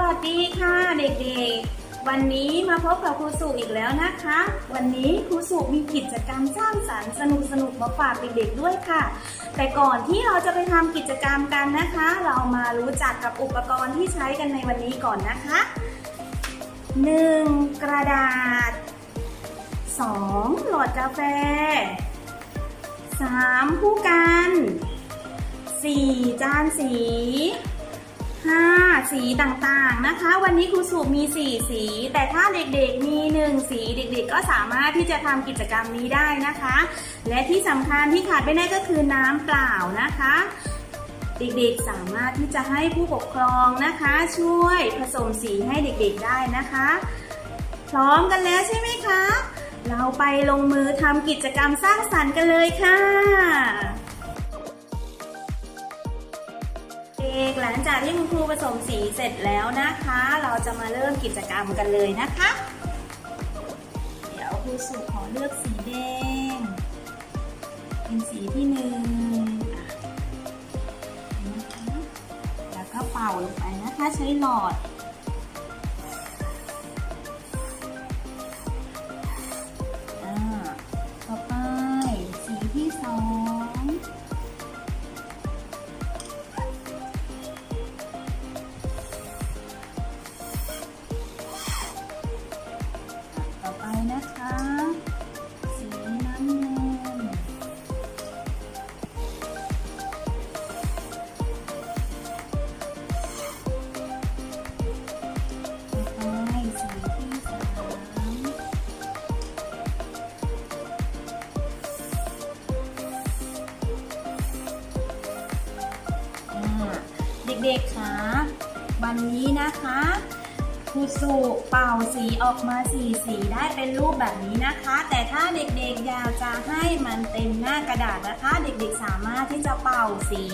วัสดีค่ะเด็กๆ วันนี้มาพบกับครูสุอีกแล้วนะคะ วันนี้ครูสุมีกิจกรรมสร้างสรรค์สนุกสนุกๆมาฝากเด็กๆด้วยค่ะ แต่ก่อนที่เราจะไปทำกิจกรรมกันนะคะ เรามารู้จักกับอุปกรณ์ที่ใช้กันในวันนี้ก่อนนะคะ 1. กระดาษ 2. หลอดกาแฟ 3. ผู้กัน 4. จานสี สีต่างๆนะคะ วันนี้ครูสุมี 4 สี แต่ถ้าเด็กๆมี 1 สีเด็กๆ ก็สามารถที่จะทำกิจกรรมนี้ได้นะคะ และที่สำคัญที่ขาดไม่ได้ก็คือน้ำเปล่านะคะ เด็กๆสามารถที่จะให้ผู้ปกครองนะคะ ช่วยผสมสีให้เด็กๆได้นะคะ พร้อมกันแล้วใช่ไหมคะ เราไปลงมือทำกิจกรรมสร้างสรรค์กันเลยค่ะ เด็กหลังจากที่คุณครูผสมสีเสร็จแล้วนะคะ เราจะมาเริ่มกิจกรรมกันเลยนะคะ เดี๋ยวครูสุขอเลือกสีแดง เป็นสีที่หนึ่งแล้วก็เป่าลงไปนะคะใช้หลอด เด็กๆคะวันนี้นะคะครูสุเป่าสีออกมาสีสีได้เป็นรูปแบบนี้นะคะ แต่ถ้าเด็กๆอยากจะให้มันเต็มหน้ากระดาษนะคะ เด็กๆสามารถที่จะเป่าสี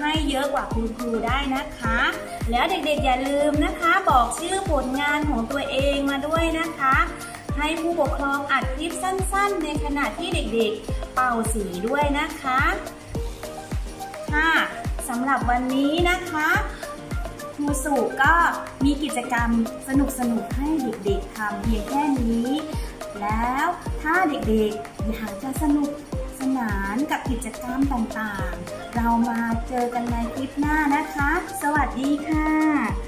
ให้เยอะกว่าคุณครูได้นะคะ แล้วเด็กๆอย่าลืมนะคะ บอกชื่อผลงานของตัวเองมาด้วยนะคะ ให้ผู้ปกครองอัดคลิปสั้น ๆ ในขณะที่เด็กๆเป่าสีด้วยนะคะค่ะ สำหรับวันนี้นะคะครูสุก็มีกิจกรรมสนุกๆให้เด็กๆทำเพียงแค่นี้ แล้วถ้าเด็กๆอยากจะสนุกสนานกับกิจกรรมต่างๆ เรามาเจอกันในคลิปหน้านะคะ สวัสดีค่ะ